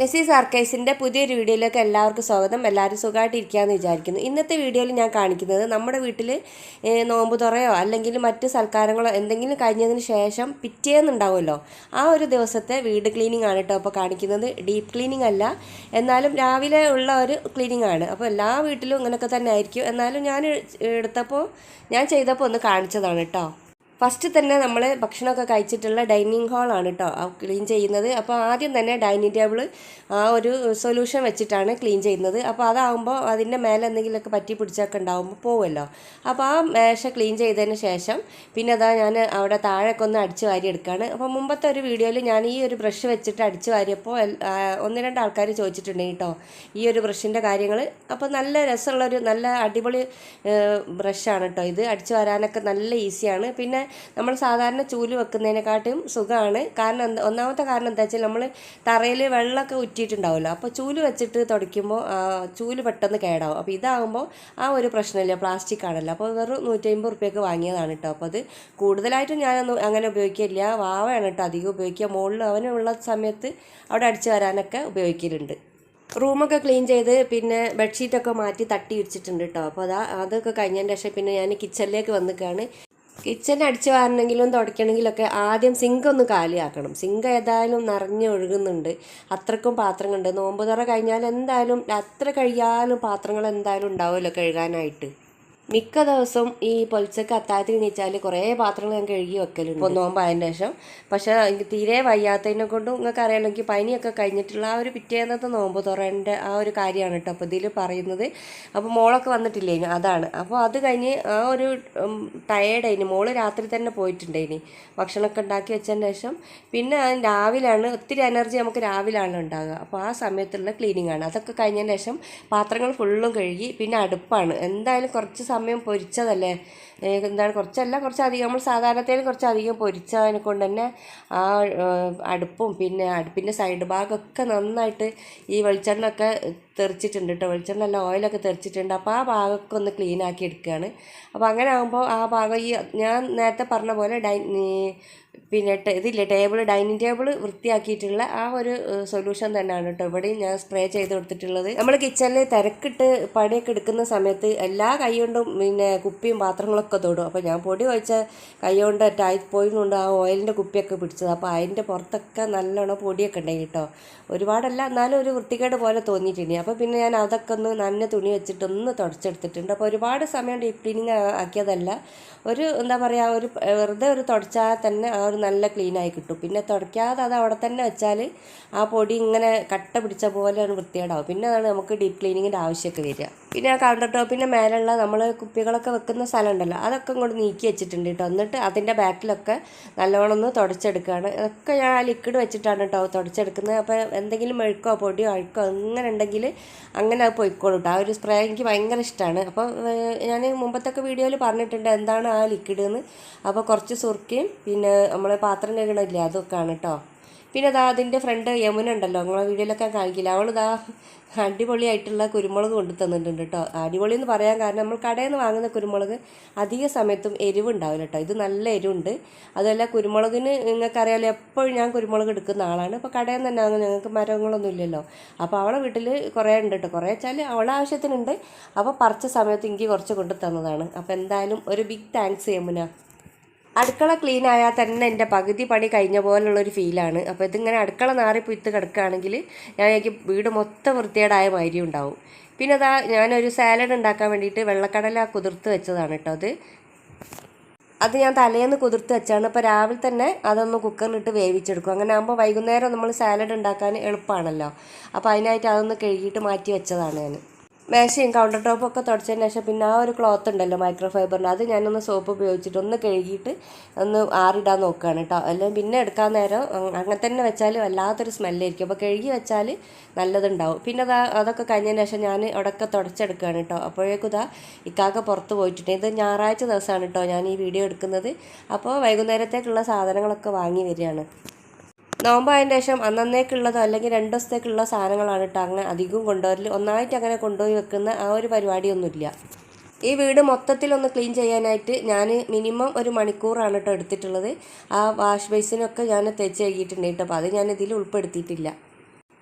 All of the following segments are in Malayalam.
നസീസ് ആർക്കൈസിന്റെ പുതിയൊരു വീഡിയോയിലേക്ക് എല്ലാവർക്കും സ്വാഗതം. എല്ലാവരും സുഖമായിട്ടിരിക്കുകയെന്ന് വിചാരിക്കുന്നു. ഇന്നത്തെ വീഡിയോയിൽ ഞാൻ കാണിക്കുന്നത് നമ്മുടെ വീട്ടിൽ നോമ്പ് തുറയോ അല്ലെങ്കിൽ മറ്റ് സൽക്കാരങ്ങളോ എന്തെങ്കിലും കഴിഞ്ഞതിന് ശേഷം പിറ്റേന്നുണ്ടാവുമല്ലോ. ആ ഒരു ദിവസത്തെ വീട് ക്ലീനിങ് ആണ് കേട്ടോ അപ്പോൾ കാണിക്കുന്നത്. ഡീപ്പ് ക്ലീനിങ് അല്ല. എന്നാലും രാവിലെ ഉള്ള ഒരു ക്ലീനിങ് ആണ്. അപ്പോൾ എല്ലാ വീട്ടിലും ഇങ്ങനെയൊക്കെ തന്നെ ആയിരിക്കും. എന്നാലും ഞാൻ എടുത്തപ്പോൾ ഞാൻ ചെയ്തപ്പോൾ ഒന്ന് കാണിച്ചതാണ് കേട്ടോ. ഫസ്റ്റ് തന്നെ നമ്മൾ ഭക്ഷണമൊക്കെ കഴിച്ചിട്ടുള്ള ഡൈനിങ് ഹാളാണ് കേട്ടോ ക്ലീൻ ചെയ്യുന്നത്. അപ്പോൾ ആദ്യം തന്നെ ഡൈനിങ് ടേബിൾ ആ ഒരു സൊല്യൂഷൻ വെച്ചിട്ടാണ് ക്ലീൻ ചെയ്യുന്നത്. അപ്പോൾ അതാകുമ്പോൾ അതിന്റെ മേലെ എന്തെങ്കിലുമൊക്കെ പറ്റി പിടിച്ചൊക്കെ ഉണ്ടാകുമ്പോൾ പോകുമല്ലോ അപ്പോൾ ആ മേശ ക്ലീൻ ചെയ്തതിന് ശേഷം പിന്നെ അതാ ഞാൻ അവിടെ താഴെയൊക്കെ ഒന്ന് അടിച്ച് വാരി എടുക്കുകയാണ് അപ്പോൾ മുമ്പത്തെ ഒരു വീഡിയോയിൽ ഞാൻ ഈ ഒരു ബ്രഷ് വെച്ചിട്ട് അടിച്ച് വാരിയപ്പോൾ ഒന്ന് രണ്ട് ആൾക്കാർ ചോദിച്ചിട്ടുണ്ട് കേട്ടോ ഈ ഒരു ബ്രഷിന്റെ കാര്യങ്ങൾ അപ്പോൾ നല്ല രസമുള്ളൊരു നല്ല അടിപൊളി ബ്രഷാണ് കേട്ടോ ഇത്. അടിച്ച് വരാനൊക്കെ നല്ല ഈസിയാണ് പിന്നെ നമ്മൾ സാധാരണ ചൂൽ വെക്കുന്നതിനെക്കാട്ടും സുഖമാണ്. കാരണം ഒന്നാമത്തെ കാരണം എന്താ വെച്ചാൽ നമ്മൾ തറയിൽ വെള്ളമൊക്കെ ഉറ്റിയിട്ടുണ്ടാവുമല്ലോ അപ്പോൾ ചൂൽ വെച്ചിട്ട് തുടയ്ക്കുമ്പോൾ ചൂൽ പെട്ടെന്ന് കേടാവും. അപ്പോൾ ഇതാകുമ്പോൾ ആ ഒരു പ്രശ്നമില്ല പ്ലാസ്റ്റിക് ആണല്ലോ. അപ്പോൾ വെറും നൂറ്റമ്പത് റുപ്യക്ക് വാങ്ങിയതാണ് കേട്ടോ. അപ്പോൾ അത് കൂടുതലായിട്ടും ഞാനൊന്നും അങ്ങനെ ഉപയോഗിക്കില്ല. വാവയാണ് കേട്ടോ അധികം ഉപയോഗിക്കുക. മുകളിൽ അവനുള്ള സമയത്ത് അവിടെ അടിച്ചു വരാനൊക്കെ ഉപയോഗിക്കലുണ്ട്. റൂമൊക്കെ ക്ലീൻ ചെയ്ത് പിന്നെ ബെഡ്ഷീറ്റൊക്കെ മാറ്റി തട്ടി വിരിച്ചിട്ടുണ്ട് കേട്ടോ. അപ്പോൾ അതാ അതൊക്കെ കഴിഞ്ഞതിന്റെ ശേഷം പിന്നെ ഞാൻ കിച്ചണിലേക്ക് വന്നിക്കാണ്. കിച്ചൺ അടിച്ചു വാരണമെങ്കിലും തുടയ്ക്കണമെങ്കിലൊക്കെ ആദ്യം സിങ്ക് ഒന്ന് കാലിയാക്കണം. സിങ്ക് ഏതായാലും നിറഞ്ഞ് ഒഴുകുന്നുണ്ട്. അത്രക്കും പാത്രങ്ങളുണ്ട്. നോമ്പ് തുറ കഴിഞ്ഞാൽ എന്തായാലും അത്ര കഴിയാലും പാത്രങ്ങൾ എന്തായാലും ഉണ്ടാവുമല്ലോ കഴുകാനായിട്ട്. മിക്ക ദിവസവും ഈ പൊലിച്ചക്ക് അത്താഴത്തിന് എണീച്ചാൽ കുറേ പാത്രങ്ങൾ ഞാൻ കഴുകി വെക്കലുണ്ട്. ഇപ്പോൾ നോമ്പായതിന് ശേഷം. പക്ഷേ എനിക്ക് തീരെ വയ്യാത്തതിനെ കൊണ്ടും നിങ്ങൾക്ക് അറിയാമല്ലോ എനിക്ക് പനിയൊക്കെ കഴിഞ്ഞിട്ടുള്ള ആ ഒരു പിറ്റേന്നത്തെ നോമ്പ് തുറേന്റെ ആ ഒരു കാര്യമാണ് കേട്ടോ അപ്പോൾ ഇതിൽ പറയുന്നത്. അപ്പോൾ മോളൊക്കെ വന്നിട്ടില്ലേ അതാണ്. അപ്പോൾ അത് കഴിഞ്ഞ് ആ ഒരു ടയേർഡായിന് മോൾ രാത്രി തന്നെ പോയിട്ടുണ്ടായിനി. ഭക്ഷണമൊക്കെ ഉണ്ടാക്കി വെച്ചതിന് ശേഷം. പിന്നെ രാവിലെയാണ് ഒത്തിരി എനർജി നമുക്ക് രാവിലെയാണ് ഉണ്ടാകുക അപ്പോൾ ആ സമയത്തുള്ള ക്ലീനിങ് ആണ്. അതൊക്കെ കഴിഞ്ഞതിന് ശേഷം പാത്രങ്ങൾ ഫുള്ളും കഴുകി. പിന്നെ അടുപ്പാണ്. എന്തായാലും കുറച്ച് സമയം പൊരിച്ചതല്ലേ? എന്താണ് കുറച്ചല്ല കുറച്ചധികം നമ്മൾ സാധാരണത്തേന് കുറച്ചധികം പൊരിച്ചതിനെ കൊണ്ട് തന്നെ ആ അടുപ്പും പിന്നെ അടുപ്പിന്റെ സൈഡ് ഭാഗമൊക്കെ നന്നായിട്ട് ഈ വെളിച്ചെണ്ണയൊക്കെ തെറിച്ചിട്ടുണ്ട് കേട്ടോ വെളിച്ചെണ്ണ അല്ല ഓയിലൊക്കെ തെറിച്ചിട്ടുണ്ട്. അപ്പോൾ ആ ഭാഗമൊക്കെ ഒന്ന് ക്ലീൻ ആക്കി എടുക്കുകയാണ്. അപ്പോൾ അങ്ങനെ ആകുമ്പോൾ ആ ഭാഗം ഈ ഞാൻ നേരത്തെ പറഞ്ഞ പോലെ ഡൈ പിന്നെ ഇതില്ലേ ടേബിൾ ഡൈനിങ് ടേബിൾ വൃത്തിയാക്കിയിട്ടുള്ള ആ ഒരു സൊല്യൂഷൻ തന്നെയാണ് കേട്ടോ ഇവിടെയും ഞാൻ സ്പ്രേ ചെയ്ത് കൊടുത്തിട്ടുള്ളത്. നമ്മൾ കിച്ചണിൽ തിരക്കിട്ട് പണിയൊക്കെ എടുക്കുന്ന സമയത്ത് എല്ലാ കൈ കൊണ്ടും പിന്നെ കുപ്പിയും പാത്രങ്ങളൊക്കെ തൊടും. അപ്പോൾ ഞാൻ പൊടി വെച്ച കൈ കൊണ്ട് ടൈ പോയിട്ടുണ്ട് ആ ഓയിലിന്റെ കുപ്പിയൊക്കെ പിടിച്ചത്. അപ്പോൾ അതിന്റെ പുറത്തൊക്കെ നല്ലോണം പൊടിയൊക്കെ ഉണ്ടായി കേട്ടോ. ഒരുപാടല്ല എന്നാലും ഒരു വൃത്തികേട് പോലെ തോന്നിയിട്ടുണ്ട്. അപ്പോൾ പിന്നെ ഞാൻ അതൊക്കെ ഒന്ന് നന്നെ തുണി വെച്ചിട്ട് ഒന്ന് തുടച്ചെടുത്തിട്ടുണ്ട്. അപ്പോൾ ഒരുപാട് സമയം ഡീപ് ക്ലീനിങ് ആക്കിയതല്ല. ഒരു എന്താ പറയുക ഒരു വെറുതെ ഒരു തുടച്ചാൽ തന്നെ ആ ഒരു നല്ല ക്ലീനായി കിട്ടും. പിന്നെ തുടയ്ക്കാതെ അത് അവിടെ തന്നെ വെച്ചാൽ ആ പൊടി ഇങ്ങനെ കട്ട പിടിച്ച പോലെ ഒരു വൃത്തികേടാവും. പിന്നെ അതാണ് നമുക്ക് ഡീപ് ക്ലീനിങ്ങിന്റെ ആവശ്യമൊക്കെ വരിക. പിന്നെ ആ കൗണ്ടർ ടോപ്പിന്റെ മേലുള്ള നമ്മൾ കുപ്പികളൊക്കെ വെക്കുന്ന സ്ഥലം ഉണ്ടല്ലോ അതൊക്കെ ഇങ്ങോട്ട് നീക്കി വെച്ചിട്ടുണ്ട് കേട്ടോ എന്നിട്ട് അതിന്റെ ബാക്കിലൊക്കെ നല്ലോണം ഒന്ന് തുടച്ചെടുക്കുകയാണ് അതൊക്കെ ഞാൻ ആ ലിക്വിഡ് വെച്ചിട്ടാണ് കേട്ടോ തുടച്ചെടുക്കുന്നത്. അപ്പോൾ എന്തെങ്കിലും മെഴുക്കോ പൊടിയോ അഴുക്കോ അങ്ങനെ ഉണ്ടെങ്കിൽ അങ്ങനെ അത് പൊയ്ക്കോളൂ ആ ഒരു സ്പ്രേ എനിക്ക് ഭയങ്കര ഇഷ്ടമാണ് അപ്പോൾ ഞാൻ മുമ്പത്തൊക്കെ വീഡിയോയിൽ പറഞ്ഞിട്ടുണ്ട് എന്താണ് ആ ലിക്വിഡ് എന്ന് അപ്പോൾ കുറച്ച് സുർക്കിയും പിന്നെ നമ്മൾ പാത്രം കഴുകണമില്ലേ അതൊക്കെയാണ് കേട്ടോ പിന്നെ അതാ അതിന്റെ ഫ്രണ്ട് യമുന ഉണ്ടല്ലോ. നിങ്ങളെ വീഡിയോയിലൊക്കെ കാണിക്കില്ല. അവൾ ഇതാ അടിപൊളിയായിട്ടുള്ള കുരുമുളക് കൊണ്ടു തന്നിട്ടുണ്ട് കേട്ടോ അടിപൊളി എന്ന് പറയാൻ കാരണം നമ്മൾ കടയിൽ നിന്ന് വാങ്ങുന്ന കുരുമുളക് അധിക സമയത്തും എരിവുണ്ടാവില്ല കേട്ടോ ഇത് നല്ല എരിവുണ്ട്. അതല്ല കുരുമുളകിന് നിങ്ങൾക്കറിയാലോ എപ്പോഴും ഞാൻ കുരുമുളക് എടുക്കുന്ന ആളാണ്. അപ്പോൾ കടയിൽ നിന്ന് തന്നെ വാങ്ങും ഞങ്ങൾക്ക് മരങ്ങളൊന്നും ഇല്ലല്ലോ. അപ്പോൾ അവളെ വീട്ടിൽ കുറേ ഉണ്ട് കേട്ടോ കുറേ വെച്ചാൽ അവളെ ആവശ്യത്തിനുണ്ട്. അപ്പോൾ പറിച്ച സമയത്ത് എനിക്ക് കുറച്ച് കൊണ്ടു തന്നതാണ്. അപ്പോൾ എന്തായാലും ഒരു ബിഗ് താങ്ക്സ് യമുന. അടുക്കള ക്ലീൻ ആയാൽ തന്നെ എന്റെ പകുതി പണി കഴിഞ്ഞ പോലുള്ളൊരു ഫീലാണ് അപ്പോൾ ഇതിങ്ങനെ അടുക്കള നാറി പുയ്ത്ത് കിടക്കുകയാണെങ്കിൽ ഞാൻ എനിക്ക് വീട് മൊത്തം വൃത്തികേടായ മാതിരി ഉണ്ടാവും. പിന്നെ അതാ ഞാനൊരു സാലഡ് ഉണ്ടാക്കാൻ വേണ്ടിയിട്ട് വെള്ളക്കടല കുതിർത്ത് വെച്ചതാണ് കേട്ടോ അത്. അത് ഞാൻ തലേന്ന് കുതിർത്ത് വെച്ചാണ്. അപ്പോൾ രാവിലെ തന്നെ അതൊന്ന് കുക്കറിലിട്ട് വേവിച്ചെടുക്കും. അങ്ങനെ ആകുമ്പോൾ വൈകുന്നേരം നമ്മൾ സാലഡ് ഉണ്ടാക്കാൻ എളുപ്പമാണല്ലോ അപ്പോൾ അതിനായിട്ട് അതൊന്ന് കഴുകിയിട്ട് മാറ്റി വെച്ചതാണ് ഞാൻ മേശയും കൗണ്ടർ ടോപ്പും ഒക്കെ തുടച്ചതിന് ശേഷം പിന്നെ ആ ഒരു ക്ലോത്ത് ഉണ്ടല്ലോ മൈക്രോ ഫൈബറിന്റെ അത് ഞാനൊന്ന് സോപ്പ് ഉപയോഗിച്ചിട്ട് ഒന്ന് കഴുകിയിട്ട് ഒന്ന് ആറിടാൻ നോക്കുകയാണ് കേട്ടോ അല്ലെങ്കിൽ പിന്നെ എടുക്കാൻ നേരം അങ്ങനെ തന്നെ വെച്ചാൽ വല്ലാത്തൊരു സ്മെല്ലായിരിക്കും അപ്പോൾ കഴുകി വെച്ചാൽ നല്ലതുണ്ടാവും. പിന്നെ അതാ അതൊക്കെ കഴിഞ്ഞതിന് ശേഷം ഞാൻ അവിടെയൊക്കെ തുടച്ചെടുക്കുകയാണ് കേട്ടോ അപ്പോഴേക്കും ഇതാ ഇക്കാക്ക പുറത്ത് പോയിട്ടുണ്ട്. ഇത് ഞായറാഴ്ച ദിവസമാണ് കേട്ടോ ഞാൻ ഈ വീഡിയോ എടുക്കുന്നത്. അപ്പോൾ വൈകുന്നേരത്തേക്കുള്ള സാധനങ്ങളൊക്കെ വാങ്ങി വരികയാണ്. നോമ്പായതിന് ശേഷം അന്നന്നേക്കുള്ളതോ അല്ലെങ്കിൽ രണ്ട് ദിവസത്തേക്കുള്ള സാധനങ്ങളാണ് കേട്ടോ അങ്ങനെ അധികവും കൊണ്ടുവരൽ ഒന്നായിട്ട് അങ്ങനെ കൊണ്ടുപോയി വെക്കുന്ന ആ ഒരു പരിപാടിയൊന്നുമില്ല. ഈ വീട് മൊത്തത്തിൽ ഒന്ന് ക്ലീൻ ചെയ്യാനായിട്ട് ഞാൻ മിനിമം ഒരു മണിക്കൂറാണ് കേട്ടോ എടുത്തിട്ടുള്ളത്. ആ വാഷ് ബേസിനൊക്കെ ഞാൻ തേച്ച് കഴുകിയിട്ടുണ്ട് കേട്ടോ അപ്പോൾ അത് ഞാൻ ഇതിൽ ഉൾപ്പെടുത്തിയിട്ടില്ല.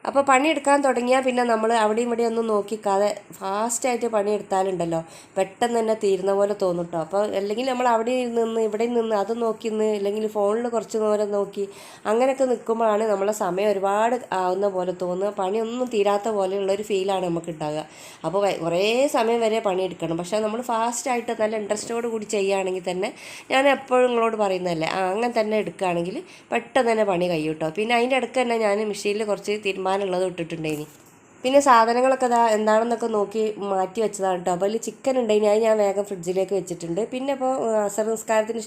അപ്പോൾ പണിയെടുക്കാൻ തുടങ്ങിയാൽ പിന്നെ നമ്മൾ അവിടെയും ഇവിടെ ഒന്നും നോക്കിക്കാതെ ഫാസ്റ്റായിട്ട് പണിയെടുത്താലുണ്ടല്ലോ. പെട്ടെന്ന് തന്നെ തീരുന്ന പോലെ തോന്നും അപ്പോൾ അല്ലെങ്കിൽ നമ്മൾ അവിടെ നിന്ന് ഇവിടെ നിന്ന് അത് നോക്കി നിന്ന് അല്ലെങ്കിൽ ഫോണിൽ കുറച്ച് നേരം നോക്കി അങ്ങനെയൊക്കെ നിൽക്കുമ്പോഴാണ് നമ്മളെ സമയം ഒരുപാട് ആവുന്ന പോലെ തോന്നുക. പണിയൊന്നും തീരാത്ത പോലെയുള്ള ഒരു ഫീലാണ് നമുക്ക് ഉണ്ടാകുക അപ്പോൾ കുറേ സമയം വരെ പണിയെടുക്കണം. പക്ഷേ നമ്മൾ ഫാസ്റ്റായിട്ട് നല്ല ഇൻട്രസ്റ്റോട് കൂടി ചെയ്യുകയാണെങ്കിൽ തന്നെ ഞാൻ എപ്പോഴും നിങ്ങളോട് പറയുന്നതല്ലേ അങ്ങനെ തന്നെ എടുക്കുകയാണെങ്കിൽ പെട്ടെന്ന് തന്നെ പണി കഴിയും കേട്ടോ പിന്നെ അതിന്റെ ഇടയ്ക്ക് തന്നെ ഞാൻ മെഷീനിൽ കുറച്ച് തീരുമാനമുള്ളത് ഇട്ടിട്ടുണ്ടേനി പിന്നെ സാധനങ്ങളൊക്കെ ദാ എന്താണെന്നൊക്കെ നോക്കി മാറ്റി വെച്ചതാണ് കേട്ടോ അപ്പോൾ അതിൽ ചിക്കൻ ഉണ്ടെങ്കിൽ ഞാൻ ഞാൻ വേഗം ഫ്രിഡ്ജിലേക്ക് വെച്ചിട്ടുണ്ട്. പിന്നെ ഇപ്പോൾ അസർ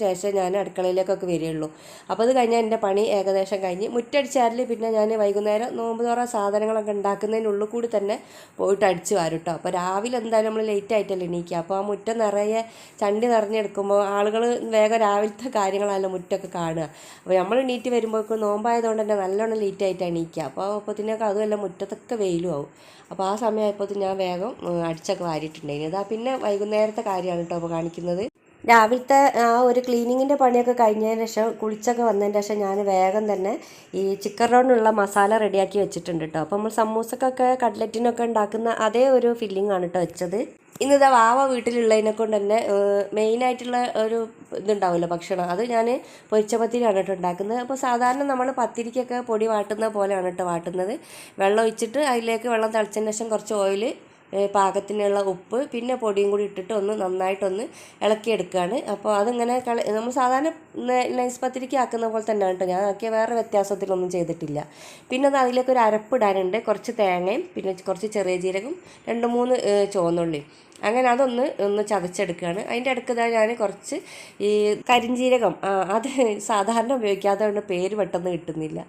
ശേഷം ഞാൻ അടുക്കളയിലേക്കൊക്കെ വരികയുള്ളൂ. അപ്പോൾ അത് കഴിഞ്ഞാൽ എന്റെ പണി ഏകദേശം കഴിഞ്ഞ് മുറ്റടിച്ചാരിൽ പിന്നെ ഞാൻ വൈകുന്നേരം നോമ്പ് തുറ സാധനങ്ങളൊക്കെ ഉണ്ടാക്കുന്നതിനുള്ളിൽ കൂടി തന്നെ പോയിട്ട് അടിച്ച് വരും കേട്ടോ അപ്പോൾ രാവിലെ എന്തായാലും നമ്മൾ ലേറ്റ് ആയിട്ടല്ലേ എണീക്കുക അപ്പോൾ ആ മുറ്റം നിറയെ ചണ്ടി നിറഞ്ഞെടുക്കുമ്പോൾ ആളുകൾ വേഗം രാവിലത്തെ കാര്യങ്ങളല്ല മുറ്റമൊക്കെ കാണുക. അപ്പോൾ നമ്മൾ എണീറ്റ് വരുമ്പോഴേക്കും നോമ്പായതുകൊണ്ട് തന്നെ നല്ലോണം ലേറ്റ് ആയിട്ടാണ് എണീക്കുക അപ്പോൾ അപ്പോഴത്തേനൊക്കെ അതുമല്ല മുറ്റത്തൊക്കെ വെയിലും ആവും. അപ്പോൾ ആ സമയമായപ്പോൾ ഞാൻ വേഗം അടിച്ചൊക്കെ വാരിയിട്ടുണ്ടായിരുന്നു. അതാ പിന്നെ വൈകുന്നേരത്തെ കാര്യമാണ് കേട്ടോ അപ്പോൾ കാണിക്കുന്നത്. രാവിലത്തെ ആ ഒരു ക്ലീനിങ്ങിന്റെ പണിയൊക്കെ കഴിഞ്ഞതിന് ശേഷം കുളിച്ചൊക്കെ വന്നതിന് ശേഷം ഞാൻ വേഗം തന്നെ ഈ ചിക്കൻ റോണിനുള്ള മസാല റെഡിയാക്കി വെച്ചിട്ടുണ്ട് കേട്ടോ. അപ്പോൾ നമ്മൾ സമൂസക്കൊക്കെ കട്ട്ലറ്റിനൊക്കെ ഉണ്ടാക്കുന്ന അതേ ഒരു ഫില്ലിംഗ് ആണ് കേട്ടോ വെച്ചത്. ഇന്നിതാ വാവ വീട്ടിലുള്ളതിനെ കൊണ്ട് തന്നെ മെയിനായിട്ടുള്ള ഒരു ഇതുണ്ടാവുമല്ലോ ഭക്ഷണം. അത് ഞാൻ പൊരിച്ചപത്തിരിയാണ് കേട്ടോ ഉണ്ടാക്കുന്നത്. അപ്പോൾ സാധാരണ നമ്മൾ പത്തിരിക്കൊക്കെ പൊടി വാട്ടുന്ന പോലെയാണ് കേട്ടോ വാട്ടുന്നത്. വെള്ളം ഒഴിച്ചിട്ട് അതിലേക്ക് വെള്ളം തിളച്ചതിന് ശേഷം കുറച്ച് ഓയിൽ പാകത്തിനുള്ള ഉപ്പ് പിന്നെ പൊടിയും കൂടി ഇട്ടിട്ട് ഒന്ന് നന്നായിട്ടൊന്ന് ഇളക്കിയെടുക്കുകയാണ്. അപ്പോൾ അതിങ്ങനെ കള നമ്മൾ സാധാരണ നൈസ് പത്തിരിക്ക് ആക്കുന്ന പോലെ തന്നെയാണ് കേട്ടോ. ഞാൻ ആക്കിയ വേറെ വ്യത്യാസത്തിലൊന്നും ചെയ്തിട്ടില്ല. പിന്നെ അത് അതിലേക്ക് ഒരു അരപ്പിടാനുണ്ട് കുറച്ച് തേങ്ങയും പിന്നെ കുറച്ച് ചെറിയ ജീരകം രണ്ട് മൂന്ന് ചുവന്നുള്ളി ചുവന്നുള്ളിയും. അങ്ങനെ അതൊന്ന് ഒന്ന് ചതച്ചെടുക്കുകയാണ്. അതിന്റെ അടുക്ക് ഇതാ ഞാൻ കുറച്ച് ഈ കരിഞ്ജീരകം അത് സാധാരണ ഉപയോഗിക്കാതെ കൊണ്ട് പേര് പെട്ടെന്ന് കിട്ടുന്നില്ല.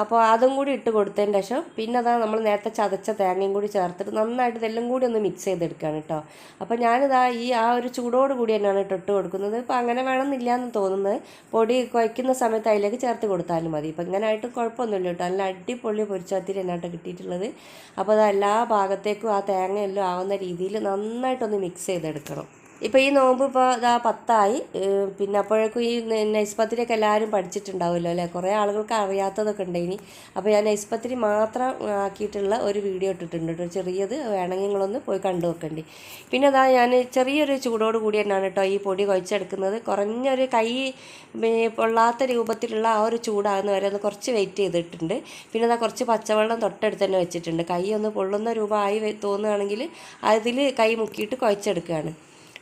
അപ്പോൾ അതും കൂടി ഇട്ട് കൊടുത്തതിന് ശേഷം പിന്നെ അതാ നമ്മൾ നേരത്തെ ചതച്ച തേങ്ങയും കൂടി ചേർത്തിട്ട് നന്നായിട്ട് ഇതെല്ലാം കൂടി ഒന്ന് മിക്സ് ചെയ്തെടുക്കുകയാണ് കേട്ടോ. അപ്പോൾ ഞാനിതാ ഈ ആ ഒരു ചൂടോട് കൂടി തന്നെയാണ് കേട്ടോ ഇട്ട് കൊടുക്കുന്നത്. ഇപ്പോൾ അങ്ങനെ വേണമെന്നില്ല എന്ന് തോന്നുന്നത്. പൊടി കുഴക്കുന്ന സമയത്ത് അതിലേക്ക് ചേർത്ത് കൊടുത്താലും മതി. ഇപ്പം ഇങ്ങനെ ആയിട്ട് കുഴപ്പമൊന്നുമില്ല കേട്ടോ. നല്ല അടിപൊളി പൊരിച്ചാത്തിരി എന്നാട്ടോ കിട്ടിയിട്ടുള്ളത്. അപ്പോൾ അത് എല്ലാ ഭാഗത്തേക്കും ആ തേങ്ങയെല്ലാം ആവുന്ന രീതിയിൽ നന്നായിട്ടൊന്ന് മിക്സ് ചെയ്തെടുക്കണം. ഇപ്പോൾ ഈ നോമ്പ് ഇപ്പോൾ ഇതാ പത്തായി പിന്നെ അപ്പോഴേക്കും ഈ നൈസ്പത്തിരിയൊക്കെ എല്ലാവരും പഠിച്ചിട്ടുണ്ടാവുമല്ലോ അല്ലേ? കുറേ ആളുകൾക്ക് അറിയാത്തതൊക്കെ ഇനി. അപ്പോൾ ഞാൻ നൈസ്പത്തിരി മാത്രം ആക്കിയിട്ടുള്ള ഒരു വീഡിയോ ഇട്ടിട്ടുണ്ട് കേട്ടോ. ചെറിയത് വേണമെങ്കിൽ നിങ്ങളൊന്ന് പോയി കണ്ടു വെക്കണ്ടി പിന്നെ അതാ ഞാൻ ചെറിയൊരു ചൂടോട് കൂടി തന്നെയാണ് കേട്ടോ ഈ പൊടി കുഴച്ചെടുക്കുന്നത്. കുറഞ്ഞൊരു കൈ പൊള്ളാത്ത രൂപത്തിലുള്ള ആ ഒരു ചൂടാകുന്ന വരെ ഒന്ന് കുറച്ച് വെയിറ്റ് ചെയ്തിട്ടുണ്ട്. പിന്നെ അതാ കുറച്ച് പച്ചവെള്ളം തൊട്ടടുത്ത് തന്നെ വെച്ചിട്ടുണ്ട്. കൈ ഒന്ന് പൊള്ളുന്ന രൂപമായി തോന്നുകയാണെങ്കിൽ അതിൽ കൈ മുക്കിയിട്ട് കുഴച്ചെടുക്കുകയാണ്.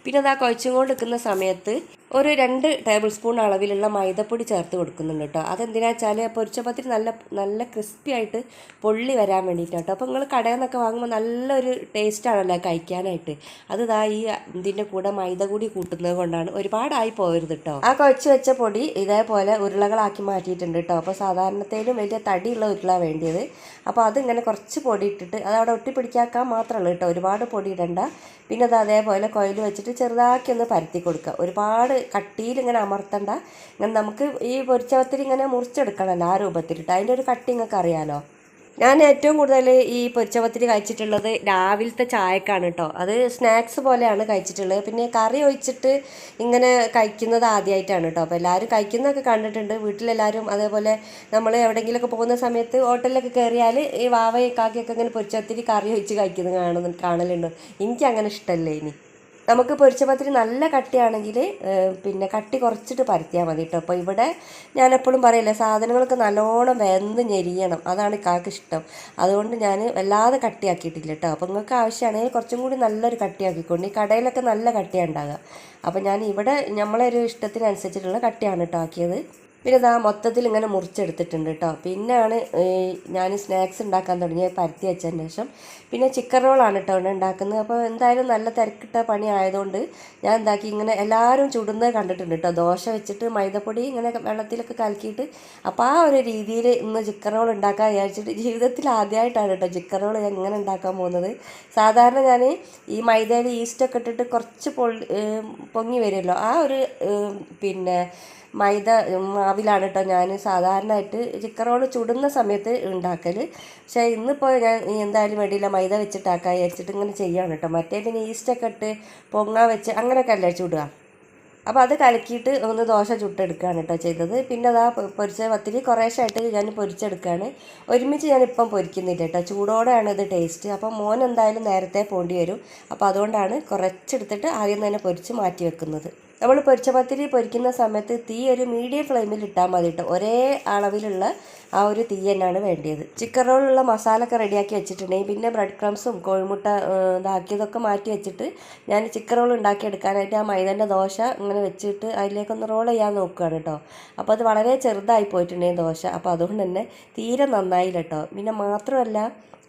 പിന്നെ അതാ കുഴച്ചും കൊണ്ട് നിൽക്കുന്ന സമയത്ത് ഒരു രണ്ട് ടേബിൾ സ്പൂൺ അളവിലുള്ള മൈദപ്പൊടി ചേർത്ത് കൊടുക്കുന്നുണ്ട് കേട്ടോ. അതെന്തിനാ വെച്ചാൽ പൊരിച്ചപ്പത്തിന് നല്ല നല്ല ക്രിസ്പി ആയിട്ട് പൊള്ളി വരാൻ വേണ്ടിയിട്ടാണ് കേട്ടോ. അപ്പോൾ നിങ്ങൾ കടയിൽ നിന്നൊക്കെ വാങ്ങുമ്പോൾ നല്ലൊരു ടേസ്റ്റാണല്ലോ കഴിക്കാനായിട്ട്. അത് ഇതാ ഈ ഇതിന്റെ കൂടെ മൈദ കൂടി കൂട്ടുന്നത് കൊണ്ടാണ് ഒരുപാടായി പോകരുത് കേട്ടോ. ആ കുഴച്ച് വെച്ച പൊടി ഇതേപോലെ ഉരുളകളാക്കി മാറ്റിയിട്ടുണ്ട് കേട്ടോ. അപ്പോൾ സാധാരണത്തേലും വലിയ തടിയുള്ള ഉരുള വേണ്ടിയത്. അപ്പോൾ അതിങ്ങനെ കുറച്ച് പൊടി ഇട്ടിട്ട് അത് അവിടെ ഒട്ടിപ്പിടിക്കാക്കാൻ മാത്രമല്ല കേട്ടോ. ഒരുപാട് പൊടി ഇടണ്ട. പിന്നെ അത് അതേപോലെ കൊയിൽ വെച്ചിട്ട് ചെറുതാക്കി ഒന്ന് പരത്തി കൊടുക്കുക. ഒരുപാട് കട്ടിയിൽ ഇങ്ങനെ അമർത്തണ്ട. ഇങ്ങനെ നമുക്ക് ഈ പൊരിച്ചവത്തിൽ ഇങ്ങനെ മുറിച്ചെടുക്കണമല്ലോ ആ രൂപത്തിലിട്ട്. അതിന്റെ ഒരു കട്ടി നിങ്ങൾക്ക് അറിയാലോ? ഞാൻ ഏറ്റവും കൂടുതൽ ഈ പൊരിച്ചപത്തിരി കഴിച്ചിട്ടുള്ളത് രാവിലത്തെ ചായക്കാണ് കേട്ടോ. അത് സ്നാക്സ് പോലെയാണ് കഴിച്ചിട്ടുള്ളത്. പിന്നെ കറി ഒഴിച്ചിട്ട് ഇങ്ങനെ കഴിക്കുന്നത് ആദ്യമായിട്ടാണ് കേട്ടോ. അപ്പോൾ എല്ലാവരും കഴിക്കുന്നതൊക്കെ കണ്ടിട്ടുണ്ട്. വീട്ടിലെല്ലാവരും അതേപോലെ നമ്മൾ എവിടെയെങ്കിലുമൊക്കെ പോകുന്ന സമയത്ത് ഹോട്ടലിലൊക്കെ കയറിയാൽ ഈ വാവയൊക്കെ ആക്കിയൊക്കെ ഇങ്ങനെ പൊരിച്ചപത്തിരി കറി ഒഴിച്ച് കഴിക്കുന്നത് കാണുന്നു കാണലുണ്ട്. എനിക്ക് അങ്ങനെ ഇഷ്ടമല്ലേ ഇനി. നമുക്ക് പൊരിച്ച പത്തിരി നല്ല കട്ടിയാണെങ്കിൽ പിന്നെ കട്ടി കുറച്ചിട്ട് പരത്തിയാൽ മതി കേട്ടോ അപ്പോൾ ഇവിടെ ഞാൻ എപ്പോഴും പറയില്ലേ സാധനങ്ങളൊക്കെ നല്ലോണം വെന്ത് ഞെരിയണം. അതാണ് കാക്ക് ഇഷ്ടം. അതുകൊണ്ട് ഞാൻ വല്ലാതെ കട്ടിയാക്കിയിട്ടില്ല കേട്ടോ അപ്പോൾ നിങ്ങൾക്ക് ആവശ്യമാണെങ്കിൽ കുറച്ചും കൂടി നല്ലൊരു കട്ടിയാക്കിക്കൊണ്ട് ഈ കടയിലൊക്കെ നല്ല കട്ടിയാണ് ഉണ്ടാകുക അപ്പോൾ ഞാൻ ഇവിടെ നമ്മളൊരു ഇഷ്ടത്തിനനുസരിച്ചിട്ടുള്ള കട്ടിയാണ് കേട്ടോ ആക്കിയത്. പിന്നെ ഇതാ മൊത്തത്തിൽ ഇങ്ങനെ മുറിച്ചെടുത്തിട്ടുണ്ട് കേട്ടോ പിന്നെയാണ് ഞാൻ സ്നാക്സ് ഉണ്ടാക്കാൻ തുടങ്ങിയത് പരത്തി വെച്ചതിന് ശേഷം പിന്നെ ചിക്കൻ റോളാണ് കേട്ടോ ഇവിടെ ഉണ്ടാക്കുന്നത്. അപ്പോൾ എന്തായാലും നല്ല തിരക്കിട്ട പണി ആയതുകൊണ്ട് ഞാൻ എന്താക്കി ഇങ്ങനെ എല്ലാവരും ചുടുന്നത് കണ്ടിട്ടുണ്ട് കേട്ടോ ദോശ വെച്ചിട്ട് മൈദപ്പൊടി ഇങ്ങനെ വെള്ളത്തിലൊക്കെ കലക്കിയിട്ട് അപ്പോൾ ആ ഒരു രീതിയിൽ ഇന്ന് ചിക്കൻ റോൾ ഉണ്ടാക്കാൻ വിചാരിച്ചിട്ട് ജീവിതത്തിൽ ആദ്യമായിട്ടാണ് കേട്ടോ ചിക്കൻ റോൾ ഞാൻ ഇങ്ങനെ ഉണ്ടാക്കാൻ പോകുന്നത്. സാധാരണ ഞാൻ ഈ മൈദയിൽ ഈസ്റ്റൊക്കെ ഇട്ടിട്ട് കുറച്ച് പൊള്ളി പൊങ്ങി വരുമല്ലോ. ആ ഒരു പിന്നെ മൈദ മാവിലാണ് കേട്ടോ ഞാൻ സാധാരണയായിട്ട് ചിക്കൻ റോൾ ചുടുന്ന സമയത്ത് ഉണ്ടാക്കൽ പക്ഷേ ഇന്നിപ്പോൾ ഞാൻ എന്തായാലും വേണ്ടിയില്ല മൈദ വെച്ചിട്ടാക്കാൻ വിചാരിച്ചിട്ട് ഇങ്ങനെ ചെയ്യാണ് കേട്ടോ മറ്റേ പിന്നെ ഈസ്റ്റൊക്കെ ഇട്ട് പൊങ്ങാൻ വെച്ച് അങ്ങനെയൊക്കെ അല്ലേ ചുടുക? അപ്പോൾ അത് കലക്കിയിട്ട് ഒന്ന് ദോശ ചുട്ടെടുക്കുകയാണ് കേട്ടോ ചെയ്തത്. പിന്നെ അതാ പൊരിച്ച പത്തിരി കുറേശ്ശായിട്ട് ഞാൻ പൊരിച്ചെടുക്കുകയാണ് ഒരുമിച്ച് ഞാൻ ഇപ്പം പൊരിക്കുന്നില്ല കേട്ടോ ചൂടോടെയാണ് ഇത് ടേസ്റ്റ് അപ്പോൾ മോൻ എന്തായാലും നേരത്തെ പോണ്ടി വരും. അപ്പോൾ അതുകൊണ്ടാണ് കുറച്ചെടുത്തിട്ട് ആദ്യം തന്നെ പൊരിച്ച് മാറ്റി വെക്കുന്നത്. നമ്മൾ പൊരിച്ച പത്തിരി പൊരിക്കുന്ന സമയത്ത് തീ ഒരു മീഡിയം ഫ്ലെയിമിൽ ഇട്ടാൽ മതി കേട്ടോ ഒരേ അളവിലുള്ള ആ ഒരു തീ തന്നെയാണ് വേണ്ടിയത്. ചിക്കൻ റോളിലുള്ള മസാല ഒക്കെ റെഡിയാക്കി വെച്ചിട്ടുണ്ടെങ്കിൽ പിന്നെ ബ്രെഡ് ക്രംസും കോഴിമുട്ട ഇതാക്കിയതൊക്കെ മാറ്റി വെച്ചിട്ട് ഞാൻ ചിക്കൻ റോൾ ഉണ്ടാക്കിയെടുക്കാനായിട്ട് ആ മൈദന്റെ ദോശ ഇങ്ങനെ വെച്ചിട്ട് അതിലേക്കൊന്ന് റോൾ ചെയ്യാൻ നോക്കുകയാണ് കേട്ടോ അപ്പോൾ അത് വളരെ ചെറുതായി പോയിട്ടുണ്ടെങ്കിൽ ദോശ. അപ്പോൾ അതുകൊണ്ട് തന്നെ തീരെ നന്നായില്ല കേട്ടോ പിന്നെ മാത്രമല്ല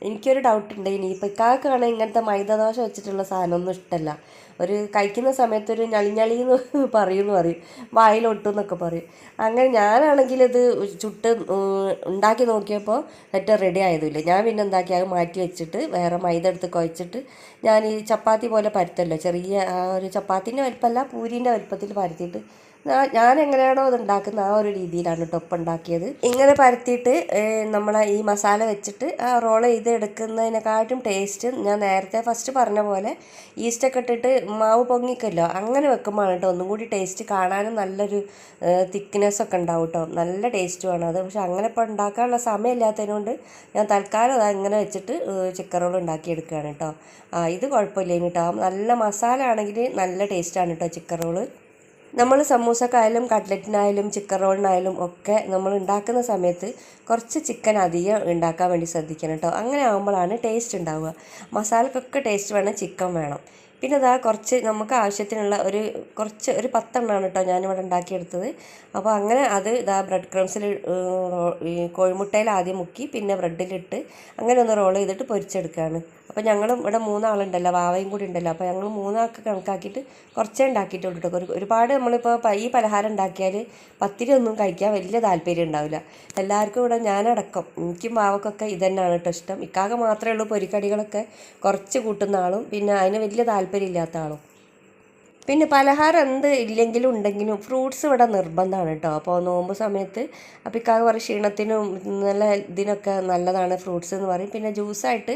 എനിക്കൊരു ഡൗട്ട് ഉണ്ട്. ഇനി ഇപ്പം ഇക്കാക്കാണ് ഇങ്ങനത്തെ മൈദ ദോശ വെച്ചിട്ടുള്ള സാധനമൊന്നും ഇഷ്ടമല്ല ഒരു കഴിക്കുന്ന സമയത്ത് ഒരു ഞളിഞ്ഞളി എന്ന് പറയുമെന്ന് പറയും. വായിലൊട്ടും എന്നൊക്കെ പറയും. അങ്ങനെ ഞാനാണെങ്കിൽ ഇത് ചുട്ട് ഉണ്ടാക്കി നോക്കിയപ്പോൾ ഏറ്റവും റെഡി ആയതുമില്ല. ഞാൻ പിന്നെ എന്താക്കി അത് മാറ്റി വെച്ചിട്ട് വേറെ മൈദ എടുത്ത് കുഴച്ചിട്ട് ഞാൻ ഈ ചപ്പാത്തി പോലെ പരത്തല്ലോ. ചെറിയ ആ ഒരു ചപ്പാത്തിന്റെ വലിപ്പമല്ല പൂരീന്റെ വലിപ്പത്തിൽ പരത്തിയിട്ട് ഞാൻ എങ്ങനെയാണോ അത് ഉണ്ടാക്കുന്നത് ആ ഒരു രീതിയിലാണ് ടൊപ്പ് ഉണ്ടാക്കിയത് ഇങ്ങനെ പരത്തിയിട്ട് നമ്മളെ ഈ മസാല വെച്ചിട്ട് ആ റോൾ ചെയ്ത് എടുക്കുന്നതിനെക്കാട്ടും ടേസ്റ്റ് ഞാൻ നേരത്തെ ഫസ്റ്റ് പറഞ്ഞ പോലെ ഈസ്റ്റൊക്കെ ഇട്ടിട്ട് മാവ് പൊങ്ങിക്കല്ലോ. അങ്ങനെ വെക്കുമ്പോൾ കേട്ടോ ഒന്നും കൂടി ടേസ്റ്റ് കാണാനും നല്ലൊരു തിക്നെസ് ഒക്കെ ഉണ്ടാവും കേട്ടോ നല്ല ടേസ്റ്റുമാണ് അത്. പക്ഷെ അങ്ങനെ ഇപ്പോൾ ഉണ്ടാക്കാനുള്ള സമയമില്ലാത്തതിനോണ്ട് ഞാൻ തൽക്കാലം അത് അങ്ങനെ വെച്ചിട്ട് ചിക്കൻ റോൾ ഉണ്ടാക്കിയെടുക്കുകയാണ് കേട്ടോ ആ ഇത് കുഴപ്പമില്ല കേട്ടോ നല്ല മസാല ആണെങ്കിൽ നല്ല ടേസ്റ്റാണ് കേട്ടോ ചിക്കൻ റോൾ നമ്മൾ സമൂസക്കായാലും കട്ട്ലറ്റിനായാലും ചിക്കൻ റോളിനായാലും ഒക്കെ നമ്മൾ ഉണ്ടാക്കുന്ന സമയത്ത് കുറച്ച് ചിക്കൻ അധികം ഉണ്ടാക്കാൻ വേണ്ടി ശ്രദ്ധിക്കണം കേട്ടോ അങ്ങനെ ആകുമ്പോഴാണ് ടേസ്റ്റ് ഉണ്ടാവുക. മസാലക്കൊക്കെ ടേസ്റ്റ് വേണം ചിക്കൻ വേണം. പിന്നെ ഇതാ കുറച്ച് നമുക്ക് ആവശ്യത്തിനുള്ള ഒരു കുറച്ച് ഒരു പത്തെണ്ണമാണ് കേട്ടോ ഞാനിവിടെ ഉണ്ടാക്കിയെടുത്തത്. അപ്പോൾ അങ്ങനെ അത് ഇതാ ബ്രെഡ് ക്രംസിൽ കോഴിമുട്ടയിൽ ആദ്യം മുക്കി പിന്നെ ബ്രെഡിലിട്ട് അങ്ങനെ ഒന്ന് റോൾ ചെയ്തിട്ട് പൊരിച്ചെടുക്കുകയാണ് അപ്പോൾ ഞങ്ങളും ഇവിടെ മൂന്നാളുണ്ടല്ലോ വാവയും കൂടി ഉണ്ടല്ലോ. അപ്പോൾ ഞങ്ങൾ മൂന്നാൾക്ക് കണക്കാക്കിയിട്ട് കുറച്ചേ ഉണ്ടാക്കിയിട്ടുള്ളൂ കേട്ടോ ഒരു ഒരുപാട് നമ്മളിപ്പോൾ ഈ പലഹാരം ഉണ്ടാക്കിയാൽ പത്തിരിയൊന്നും കഴിക്കാൻ വലിയ താല്പര്യം ഉണ്ടാവില്ല. എല്ലാവർക്കും ഇവിടെ ഞാനടക്കം എനിക്കും വാവക്കൊക്കെ ഇതന്നെയാണ് കേട്ടോ ഇഷ്ടം. ഇക്കാകെ മാത്രമേ ഉള്ളൂ പൊരിക്കടികളൊക്കെ കുറച്ച് കൂട്ടുന്ന ആളും പിന്നെ അതിന് വലിയ താല്പര്യം ഇല്ലാത്ത ആളും. പിന്നെ പലഹാരം എന്ത് ഇല്ലെങ്കിലും ഉണ്ടെങ്കിലും ഫ്രൂട്ട്സ് ഇവിടെ നിർബന്ധമാണ് കേട്ടോ. അപ്പോൾ നോമ്പ് സമയത്ത് അപ്പോൾ ഇക്കാകെ പറയും ക്ഷീണത്തിനും നല്ല ഇതിനൊക്കെ നല്ലതാണ് ഫ്രൂട്ട്സ് എന്ന് പറയും. പിന്നെ ജ്യൂസായിട്ട്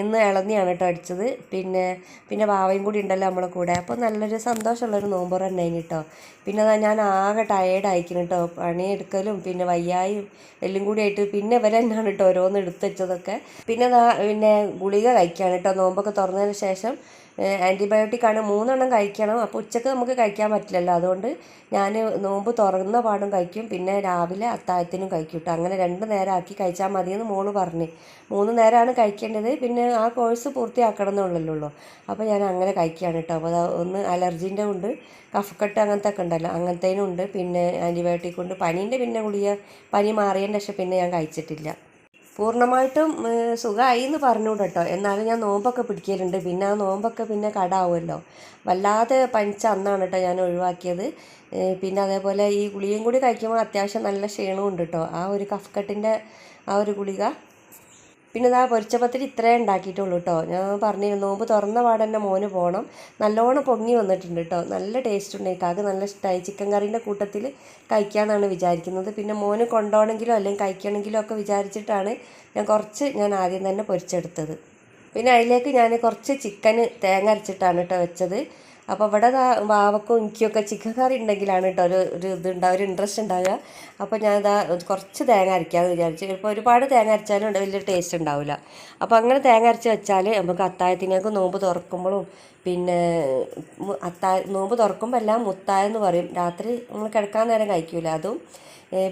ഇന്ന് ഇളന്നിയാണ് കേട്ടോ അടിച്ചത്. പിന്നെ പിന്നെ വാവയും കൂടി ഉണ്ടല്ലോ നമ്മളെ കൂടെ. അപ്പോൾ നല്ലൊരു സന്തോഷമുള്ളൊരു നോമ്പ് തന്നെ കേട്ടോ. പിന്നെ ഞാൻ ആകെ ടയേർഡ് അയക്കുന്നു കേട്ടോ. പണിയെടുക്കലും പിന്നെ വയ്യായും എല്ലാം കൂടി ആയിട്ട് പിന്നെ ഇവരെ തന്നെയാണ് കേട്ടോ ഓരോന്ന് എടുത്തു വെച്ചതൊക്കെ. പിന്നെ പിന്നെ ഗുളിക കഴിക്കുകയാണ് കേട്ടോ. നോമ്പൊക്കെ തുറന്നതിന് ശേഷം ആന്റിബയോട്ടിക് ആണ് മൂന്നെണ്ണം കഴിക്കണം. അപ്പോൾ ഉച്ചയ്ക്ക് നമുക്ക് കഴിക്കാൻ പറ്റില്ലല്ലോ. അതുകൊണ്ട് ഞാൻ നോമ്പ് തുറന്ന പാടും കഴിക്കും. പിന്നെ രാവിലെ അത്താഴത്തിനും കഴിക്കും കേട്ടോ അങ്ങനെ രണ്ട് നേരം ആക്കി കഴിച്ചാൽ മതിയെന്ന് മോൾ പറഞ്ഞു. മൂന്ന് നേരമാണ് കഴിക്കേണ്ടത്. പിന്നെ ആ കോഴ്സ് പൂർത്തിയാക്കണം എന്നുള്ളല്ലോ അപ്പോൾ ഞാൻ അങ്ങനെ കഴിക്കുകയാണ് കേട്ടോ അപ്പോൾ ഒന്ന് അലർജീന്റെ ഉണ്ട്. കഫക്കെട്ട് അങ്ങനത്തെ ഒക്കെ ഉണ്ടല്ലോ. അങ്ങനത്തേനും ഉണ്ട്. പിന്നെ ആന്റിബയോട്ടിക് ഉണ്ട്. പനീന്റെ പിന്നെ ഗുളിക പനി മാറിയതിന്റെ പക്ഷേ പിന്നെ ഞാൻ കഴിച്ചിട്ടില്ല. പൂർണമായിട്ടും സുഖമായി എന്ന് പറഞ്ഞുകൂടെ കേട്ടോ എന്നാലും ഞാൻ നോമ്പൊക്കെ പിടിക്കലുണ്ട്. പിന്നെ ആ നോമ്പൊക്കെ പിന്നെ കടാവുമല്ലോ. വല്ലാതെ പനിച്ച അന്നാണ് കേട്ടോ ഞാൻ ഒഴിവാക്കിയത്. പിന്നെ അതേപോലെ ഈ ഗുളികയും കൂടി കഴിക്കുമ്പോൾ അത്യാവശ്യം നല്ല ക്ഷീണവും ഉണ്ട് കേട്ടോ ആ ഒരു കഫ്കട്ടിന്റെ ആ ഒരു ഗുളിക പിന്നെ ഇതാ പൊരിച്ച പത്തിരി ഇത്രേ ഉണ്ടാക്കിയിട്ടുള്ളൂ കേട്ടോ ഞാൻ പറഞ്ഞിരുന്നു നോമ്പ് തുറന്ന പാടെ തന്നെ മോന് പോകണം നല്ലോണം പൊങ്ങി വന്നിട്ടുണ്ട് കേട്ടോ നല്ല ടേസ്റ്റ് ഉണ്ട് കാക്ക് നല്ല ഇഷ്ടമായി ചിക്കൻ കറീന്റെ കൂട്ടത്തിൽ കഴിക്കാമെന്നാണ് വിചാരിക്കുന്നത്. പിന്നെ മോന് കൊണ്ടുപോകണമെങ്കിലോ അല്ലെങ്കിൽ കഴിക്കണമെങ്കിലോ ഒക്കെ വിചാരിച്ചിട്ടാണ് ഞാൻ കുറച്ച് ഞാൻ ആദ്യം തന്നെ പൊരിച്ചെടുത്തത്. പിന്നെ അതിലേക്ക് ഞാൻ കുറച്ച് ചിക്കന് തേങ്ങ അരച്ചിട്ടാണ് കേട്ടോ വെച്ചത്. അപ്പോൾ ഇവിടെ വാവക്കും എനിക്കൊക്കെ ചിക്കൻ കറി ഉണ്ടെങ്കിലാണ് കേട്ടോ ഒരു ഒരു ഇതുണ്ടാവുക ഒരു ഇൻട്രസ്റ്റ് ഉണ്ടാവുക അപ്പോൾ ഇതാ കുറച്ച് തേങ്ങ അരയ്ക്കാമെന്ന് വിചാരിച്ചു ഇപ്പോൾ ഒരുപാട് തേങ്ങ അരച്ചാലും വലിയ ടേസ്റ്റ് ഉണ്ടാവില്ല അപ്പോൾ അങ്ങനെ തേങ്ങ അരച്ച് വെച്ചാൽ നമുക്ക് അത്തായത്തിനൊക്കെ നോമ്പ് തുറക്കുമ്പോഴും പിന്നെ അത്താ നോമ്പ് തുറക്കുമ്പോൾ എല്ലാം മുത്തായെന്ന് പറയും. രാത്രി നമ്മൾ കിടക്കാൻ നേരം കഴിക്കില്ല അതും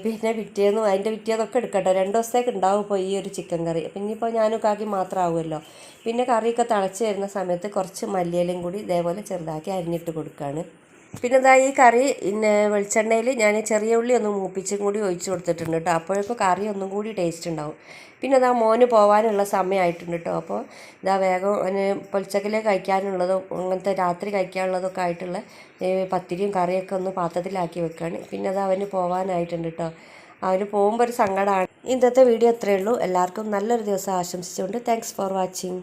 പിന്നെ പിറ്റേന്നും അതിന്റെ പിറ്റേന്നൊക്കെ എടുക്കട്ടോ. രണ്ട് ദിവസത്തേക്ക് ഉണ്ടാവും ഇപ്പോൾ ഈ ഒരു ചിക്കൻ കറി. അപ്പം ഇനിയിപ്പോൾ ഞാനും കാക്കി മാത്രമാവുമല്ലോ. പിന്നെ കറിയൊക്കെ തിളച്ച് വരുന്ന സമയത്ത് കുറച്ച് മല്ലിയിലയും കൂടി ഇതേപോലെ ചെറുതാക്കി അരിഞ്ഞിട്ട് കൊടുക്കുകയാണ് പിന്നെ ഇതാ ഈ കറി പിന്നെ വെളിച്ചെണ്ണയിൽ ഞാൻ ചെറിയ ഉള്ളി ഒന്ന് മൂപ്പിച്ചും കൂടി ഒഴിച്ചു കൊടുത്തിട്ടുണ്ട് കേട്ടോ. അപ്പോഴേക്കും കറി ഒന്നും കൂടി ടേസ്റ്റ് ഉണ്ടാവും. പിന്നെ ഇതാ മോന് പോകാനുള്ള സമയമായിട്ടുണ്ട് കേട്ടോ. അപ്പോൾ ഇതാ വേഗം അവന് പൊളിച്ചക്കിലേക്ക് കഴിക്കാനുള്ളതും അങ്ങനത്തെ രാത്രി കഴിക്കാനുള്ളതൊക്കെ ആയിട്ടുള്ള പത്തിരിയും കറിയൊക്കെ ഒന്ന് പാത്രത്തിലാക്കി വെക്കുകയാണ് പിന്നെ അത് അവന് പോകാനായിട്ടുണ്ട് കേട്ടോ. അവന് പോകുമ്പോൾ ഒരു സങ്കടമാണ് ഇന്നത്തെ വീഡിയോ അത്രയേ ഉള്ളൂ. എല്ലാവർക്കും നല്ലൊരു ദിവസം ആശംസിച്ചുകൊണ്ട് താങ്ക്സ് ഫോർ വാച്ചിങ്